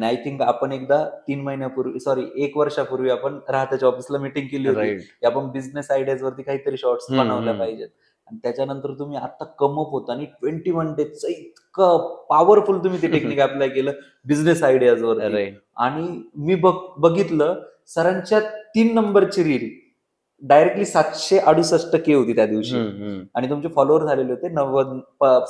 आणि I think आपण एकदा तीन महिन्यापूर्वी सॉरी एक वर्षापूर्वी आपण राहत्याच्या ऑफिसला मिटिंग केली होती. की आपण बिझनेस आयडियाज वरती काहीतरी शॉर्ट्स बनवल्या. पाहिजेत. आणि त्याच्यानंतर तुम्ही आता कमअप होता आणि ट्वेंटी वन डेजचं इतकं पॉवरफुल तुम्ही ते टेक्निक अप्लाय केलं बिझनेस आयडियाज वर राईट आणि मी बघ बघितलं सरांच्या तीन नंबरची रील डायरेक्टली सातशे अडुसष्ट के होती त्या दिवशी. आणि तुमचे फॉलोअर झालेले होते नव्वद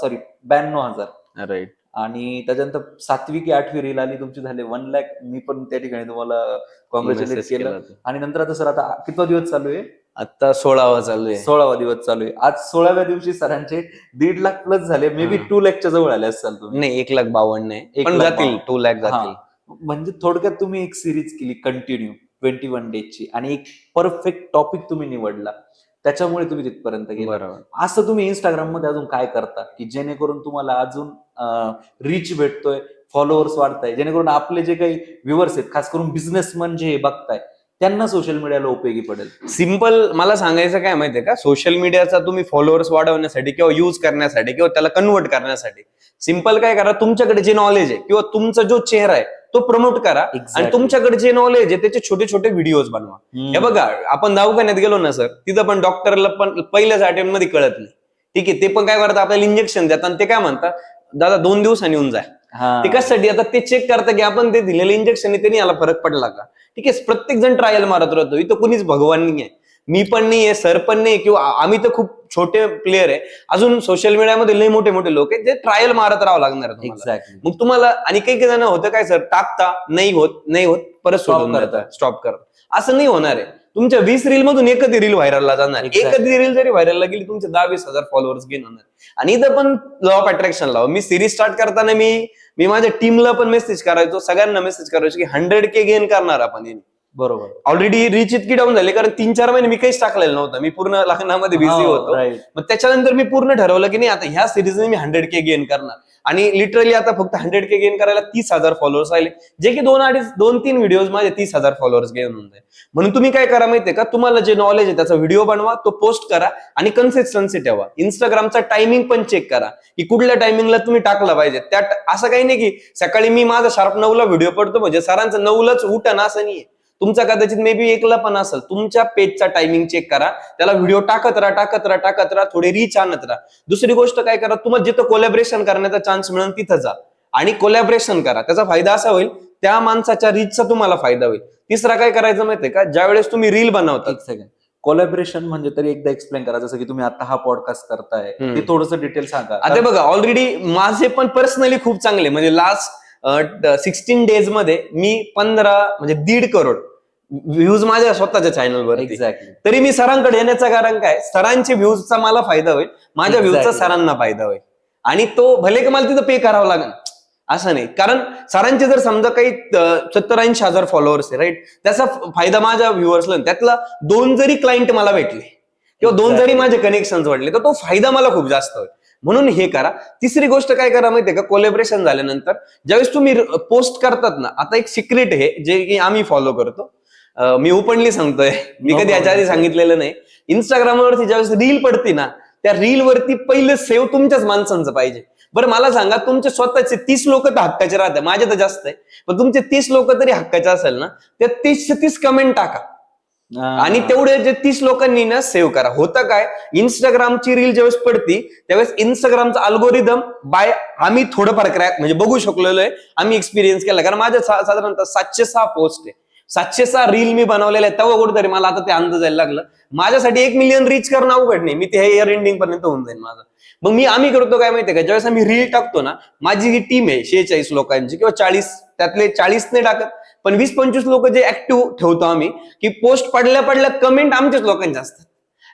सॉरी ब्याण्णव हजार. राईट आणि त्याच्यानंतर सातवी की आठवी रील आली तुमची झाले वन लॅक मी पण त्या ठिकाणी तुम्हाला कॉंग्रॅच्युलेट केलं. आणि नंतर आता सर आता कितवा दिवस चालू आहे? आता सोळावा चालू आहे. सोळावा दिवस चालू आहे. आज सोळाव्या दिवशी सरांचे दीड लाख प्लस झाले. May be. टू लॅकच्या जवळ आले असाल तुम्ही. नाही एक लाख बावन्न आहे. एक पण लाख जातील. टू लाख जातील. म्हणजे थोडक्यात तुम्ही एक सिरीज केली कंटिन्यू ट्वेंटी वन डेजची आणि एक परफेक्ट टॉपिक तुम्ही निवडला. त्याच्यामुळे तुम्ही तिथपर्यंत गेला. बरोबर. असं तुम्ही इंस्टाग्राममध्ये अजून काय करता? की जेणेकरून तुम्हाला अजून रीच भेटतोय फॉलोअर्स वाढताय जेणेकरून आपले जे काही व्ह्युअर्स आहेत खास करून बिझनेसमन जे हे बघताय त्यांना सोशल मीडियाला उपयोगी पडेल. सिंपल मला सांगायचं काय माहितीये का? सोशल मीडियाचा तुम्ही फॉलोअर्स वाढवण्यासाठी किंवा युज करण्यासाठी किंवा त्याला कन्वर्ट करण्यासाठी सिंपल काय करा तुमच्याकडे जे नॉलेज आहे किंवा तुमचा जो चेहरा आहे तो प्रमोट करा. आणि. तुमच्याकडे जे नॉलेज आहे त्याचे छोटे छोटे व्हिडिओज बनवा. हे बघा आपण दवाखान्यात गेलो ना सर तिथं पण डॉक्टरला पण पहिल्याच अटेम्प्टमध्ये कळत नाही. ठीक आहे ते पण काय करतात आपल्याला इंजेक्शन देतात आणि ते काय म्हणतात दादा दोन दिवसांनी येऊन जा. हा. ते कशासाठी? आता ते चेक करता की आपण ते दिलेलं इंजेक्शन त्यांनी याला फरक पडला का? ठीक आहे प्रत्येक जण ट्रायल मारत राहतो. इथं कुणीच भगवान नाही आहे मी पण नाही आहे सर पण नाही किंवा आम्ही तर खूप छोटे प्लेअर आहे. अजून सोशल मीडियामध्ये लय मोठे मोठे लोक आहेत जे ट्रायल मारत राहावं लागणार मग तुम्हाला आणि काही काही जण होतं काय सर? टाकता नाही होत नाही होत परत करता. देता स्टॉप करता असं नाही होणार आहे. तुमच्या वीस रील मधून एकच रील व्हायरलला जाणार. एकच रील जरी व्हायरलला गेली तुमचे दहा वीस हजार फॉलोअर्स गेन होणार आणि इथं पण लॉ ऑफ अट्रॅक्शन लावा. मी सिरीज स्टार्ट करताना मी मी माझ्या टीमला पण मेसेज करायचो सगळ्यांना मेसेज करायचो की हंड्रेड के गेन करणार आपण. बरोबर. ऑलरेडी रिच इतकी डाऊन झाली कारण तीन चार महिने मी काहीच टाकलेलं नव्हतं. मी पूर्ण लग्नामध्ये बिझी होतो. मग त्याच्यानंतर मी पूर्ण ठरवलं की नाही आता ह्या सिरीजने मी हंड्रेड के गेन करणार. आणि लिटरली आता फक्त हंड्रेड के गेन करायला तीस हजार फॉलोअर्स राहिले. जे की दोन अडीच दोन तीन व्हिडिओज माझे तीस हजार फॉलोअर्स गेन होऊन जाईल. म्हणून तुम्ही काय करा माहितीये का? तुम्हाला जे नॉलेज आहे त्याचा व्हिडिओ बनवा तो पोस्ट करा आणि कन्सिस्टन्सी ठेवा. इंस्टाग्रामचा टायमिंग पण चेक करा की कुठल्या टायमिंगला तुम्ही टाकला पाहिजे. त्या असं काही नाही की सकाळी मी माझा शार्प नऊला व्हिडिओ पडतो म्हणजे सरांचं नऊलाच उठण असं नाहीये. तुमचा कदाचित मे बी एकला पण असेल तुमच्या पेजचा टायमिंग चेक करा त्याला व्हिडिओ टाकत राहा टाकत राहा टाकत राहा थोडे रीच आणत राहा. दुसरी गोष्ट काय करा तुम्हाला जिथं कोलॅबरेशन करण्याचा चान्स मिळेल तिथं जा. आणि कोलॅबरेशन करा. त्याचा फायदा असा होईल त्या माणसाच्या रीचचा तुम्हाला फायदा होईल. तिसरा काय करायचं माहितीये का? ज्यावेळेस तुम्ही रील बनवता सेकंड कोलॅबरेशन म्हणजे तरी एकदा एक्सप्लेन करा जसं की तुम्ही आता हा पॉडकास्ट करताय. ते थोडस डिटेल सांगा. आता बघा ऑलरेडी माझे पण पर्सनली खूप चांगले म्हणजे लास्ट सिक्स्टीन डेजमध्ये मी पंधरा म्हणजे दीड करोड व्ह्यूज माझ्या स्वतःच्या चॅनलवर एक्झॅक्टली तरी मी सरांकडे येण्याचं कारण काय? सरांचे व्ह्यूजचा मला फायदा होईल माझ्या. व्ह्यूजचा सरांना फायदा होईल. आणि तो भले का मला तिथं पे करावं लागेल. असं नाही. कारण सरांचे जर समजा काही सत्तर ऐंशी हजार फॉलोअर्स आहे राईट त्याचा फायदा माझ्या व्ह्युअर्सला त्यातला दोन जरी क्लायंट मला भेटले किंवा दोन जरी माझे कनेक्शन वाढले तर तो फायदा मला खूप जास्त होईल. म्हणून हे करा. तिसरी गोष्ट काय करा माहितीये का? कोलॅबरेशन झाल्यानंतर ज्यावेळेस तुम्ही पोस्ट करतात ना आता एक सिक्रेट आहे जे की आम्ही फॉलो करतो. मी ओपनली सांगतोय. मी कधी याच्या आधी. सांगितलेलं नाही. इंस्टाग्रामवरती ज्यावेळेस रील पडते ना त्या रील वरती पहिलं सेव्ह तुमच्याच माणसांचं पाहिजे. बरं मला सांगा तुमचे स्वतःचे तीस लोक तर हक्काचे राहतात. माझे तर जास्त आहे. पण तुमचे तीस लोक तरी हक्काचे असेल ना त्या तीस तीस कमेंट टाका. आणि तेवढे जे तीस लोकांनी ना सेव्ह करा. होतं काय? इंस्टाग्रामची रील ज्यावेळेस पडती त्यावेळेस इंस्टाग्रामचा अल्गोरिदम बाय आम्ही थोडंफार क्रॅक म्हणजे बघू शकलेलो आहे. आम्ही एक्सपिरियन्स केला. कारण माझ्या साधारणतः सातशे सहा पोस्ट आहे. सातशे सहा रील मी बनवलेले आहे तेव्हा कुठेतरी मला आता ते अंदाज यायला लागलं. माझ्यासाठी एक मिलियन रीच करणं अवघड नाही. मी ते इयर एंडिंग पर्यंत होऊन जाईल माझं. मग मी आम्ही करतो काय माहितीये का? ज्यावेळेस आम्ही रील टाकतो ना माझी ही टीम आहे शेहेचाळीस लोकांची किंवा चाळीस त्यातले चाळीस नाही टाकत. पण वीस पंचवीस लोक जे ऍक्टिव्ह ठेवतो आम्ही की पोस्ट पडल्या पडल्या कमेंट आमच्याच लोकांचे असतात.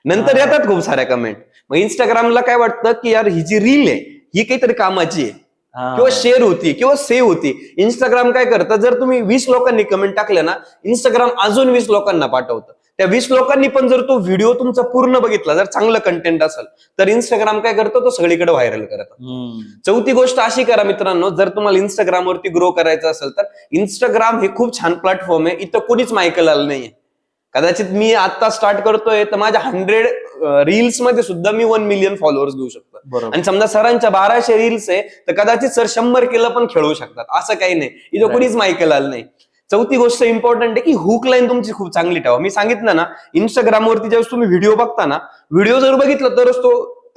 नंतर. येतात खूप साऱ्या कमेंट मग इंस्टाग्रामला काय वाटतं की यार ही जी रील आहे ही काहीतरी कामाची आहे. किंवा शेअर होती किंवा सेव्ह होती. इंस्टाग्राम काय करतं? जर तुम्ही वीस लोकांनी कमेंट टाकलं ना इंस्टाग्राम अजून वीस लोकांना पाठवतं. त्या वीस लोकांनी पण जर तो व्हिडिओ तुमचा पूर्ण बघितला जर चांगलं कंटेंट असेल तर इंस्टाग्राम काय करतो? तो सगळीकडे व्हायरल करतं. चौथी गोष्ट अशी करा मित्रांनो जर तुम्हाला इंस्टाग्राम वरती ग्रो करायचं असेल तर इंस्टाग्राम हे खूप छान प्लॅटफॉर्म आहे. इथं कोणीच मायकल आलं नाहीये. कदाचित मी आता स्टार्ट करतोय तर माझ्या हंड्रेड रील्समध्ये सुद्धा मी वन मिलियन फॉलोअर्स घेऊ शकतो. बरोबर. आणि समजा सरांच्या बाराशे रील्स आहे तर कदाचित सर शंभर केलं पण खेळू शकतात. असं काही नाही. इथं. कोणीच मायकेल आलं नाही. चौथी गोष्ट इम्पॉर्टंट आहे की हुक लाईन तुमची खूप चांगली ठेवा. मी सांगितलं ना इंस्टाग्रामवरती ज्यावेळेस तुम्ही व्हिडिओ बघता ना व्हिडिओ जर बघितला तरच तो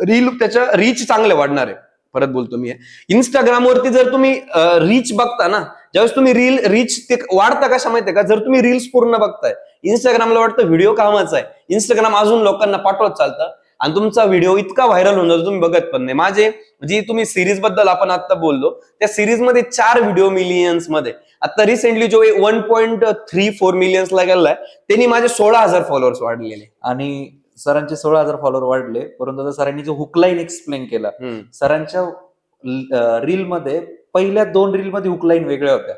रील त्याच्या रीच चांगले वाढणार आहे. परत बोलतो मी. इंस्टाग्रामवरती जर तुम्ही रीच बघता ना ज्यावेळेस तुम्ही रील रीच ते वाढता कशा माहितीये का? जर तुम्ही रील्स पूर्ण बघताय इंस्टाग्रामला वाटतं व्हिडिओ कामाचा आहे. इंस्टाग्राम अजून लोकांना पाठवत चालतं. आणि तुमचा व्हिडिओ इतका व्हायरल होऊन जातो तुम्ही बघत पण नाही. माझे जी तुम्ही सिरीजबद्दल आपण आता बोललो त्या सिरीजमध्ये चार व्हिडिओ मिलियन्समध्ये. आता रिसेंटली जो one point three four millions ला गेलाय त्यांनी माझे सोळा हजार फॉलोअर्स वाढलेले. आणि सरांचे सोळा हजार फॉलोअर वाढले परंतु सरांनी जो हुकलाईन एक्सप्लेन केला सरांच्या रील मध्ये पहिल्या दोन रील मध्ये हुकलाईन वेगळ्या होत्या.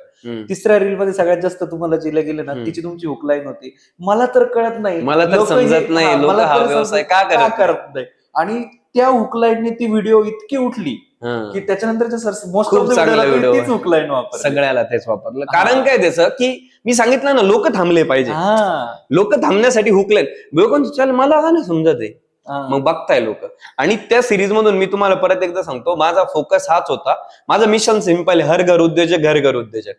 तिसऱ्या रील मध्ये सगळ्यात जास्त तुम्हाला जिला गेले ना. तिची तुमची हुकलाईन होती मला तर कळत नाही मला तर समजत नाही, मला हा व्यवसाय का करत नाही आणि त्या हुकलाईनने ती व्हिडिओ इतकी उठली. की त्याच्यानंतर सर मोस्ट ऑफ तीच. हुकलाईन वापर सगळ्याला तेच वापरलं कारण काय त्याचं की मी सांगितलं ना लोक थांबले पाहिजे लोक थांबण्यासाठी हुकले लोकांचं चल मला नाही समजत आहे. मग बघताय लोक. आणि त्या सिरीज मधून मी तुम्हाला परत एकदा सांगतो माझा फोकस हाच होता. माझं मिशन सिंपल हर घर उद्योजक घर घर उद्योजक.